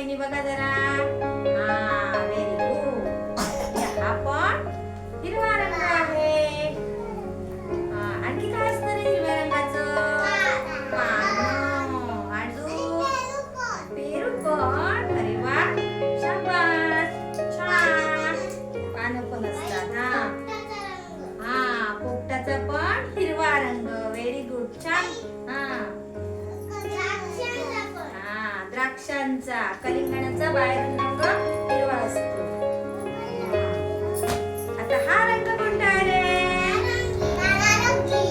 बहिणी बघा जरा. द्राक्षांचा कलिंगणाचा बाहेर रंग हिरवा असतो. आता हा रंग कोणता आहे? रे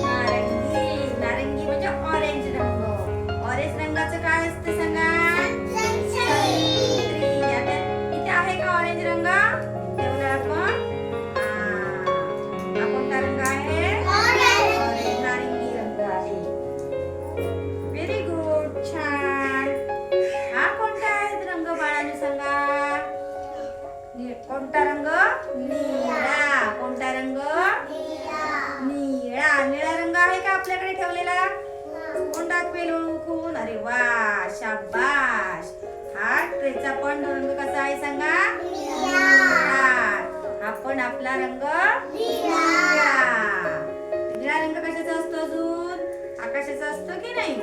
नारंगी. नारंगी म्हणजे ऑरेंज रंग. ऑरेंज रंगाचं काय असतं सांगा? इथे आहे का ऑरेंज रंग? ठेवला आपण आहे का आपल्याकडे ठेवलेला? कोंडात पेलून खून अरे वा शाबाश हा ट्रेचा पण रंग कसा आहे सांगा? निळा. हा पण आपला रंग निळा. निळा रंग कशाचा असतो अजून? आकाशाचा असतो की नाही?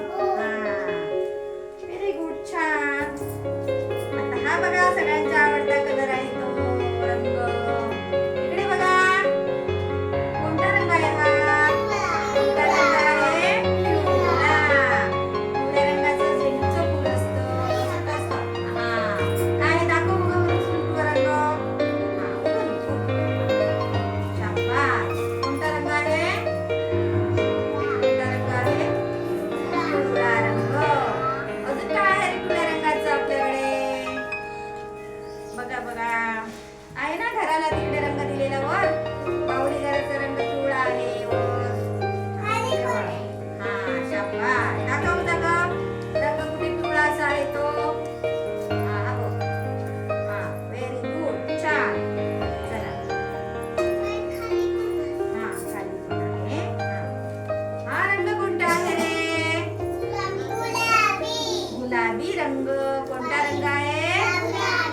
गुलाबी रंग. कोणता रंग आहे?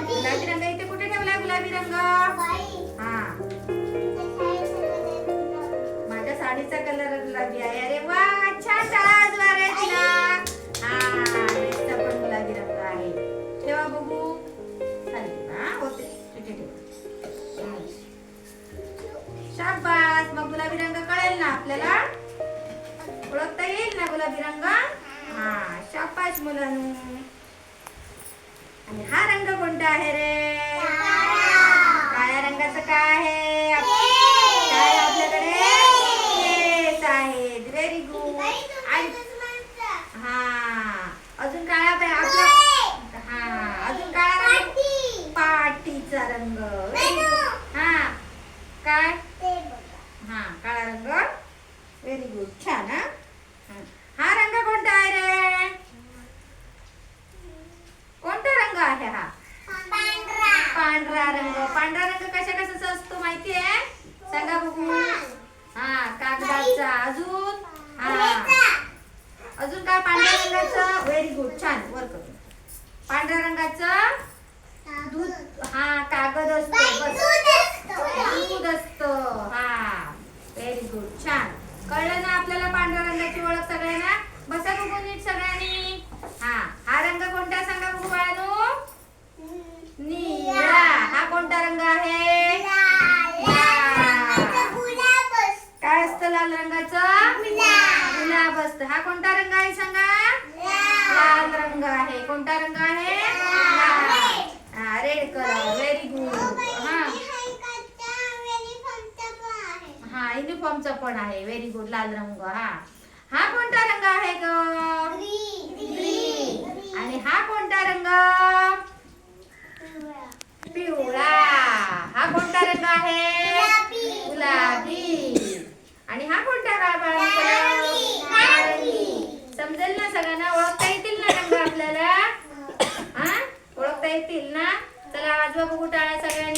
गुलाबी रंग. इथे कुठे ठेवलाय गुलाबी रंग? हा. माझ्या साडीचा कलर गुलाबी आहे. अरे वा छान टाळा वाजवा हा ड्रेसचा पण गुलाबी रंग आहे. ठेवा बघू. खाली हा होते. तिथे ठेवा. शाबास. मग गुलाबी रंग कळेल ना आपल्याला? ओळखता येईल ना गुलाबी रंग? हा शाबास मुलांनो. आणि हा रंग कोणता आहे रे? काळ्या रंगाचं काय आहे? काय आपल्याकडे? केस आहेत व्हेरी गुड आणि हा अजून काळा पाय आपला हा अजून काळा रंग? पाटीचा रंग. Very good. हा काय? हा काळा रंग. व्हेरी गुड छान हा हा. हा रंग कोणता आहे रे कोणता रंग आहे हा पांढरा रंग पांढरा रंग कशा कशाचा असतो माहितीये सांगा बघू हा कागदाचा अजून हा अजून काय पांढऱ्या रंगाचं व्हेरी गुड छान वर करून पांढऱ्या रंगाचं दूध हा कागद असतो बस दूध असतं हा व्हेरी गुड छान कळलं ना आपल्याला पांढऱ्या रंगाची ओळख सगळ्यांना बसा बघू नीट सगळ्यांनी हा हा रंग कोणता सांगा बघू बाळानो निळा हा कोणता रंग आहे काय असतं लाल रंगाचं? गुलाब. असतं. हा कोणता रंग आहे सांगा? लाल. रंग आहे. कोणता रंग आहे? हा रेड कलर व्हेरी गुड हा. हा युनिफॉर्मचा पण आहे. व्हेरी गुड लाल रंग. हा. हा कोणता रंग आहे ग? आणि हा कोणता रंग? पिवळा हा कोणता रंग आहे गुलाबी आणि हा कोणता काळ समजेल ना सगळ्यांना? ओळखता येतील ना रंग आपल्याला? हा. ओळखता येतील ना? चला वाजवा बघू टाळ्या सगळ्यांनी.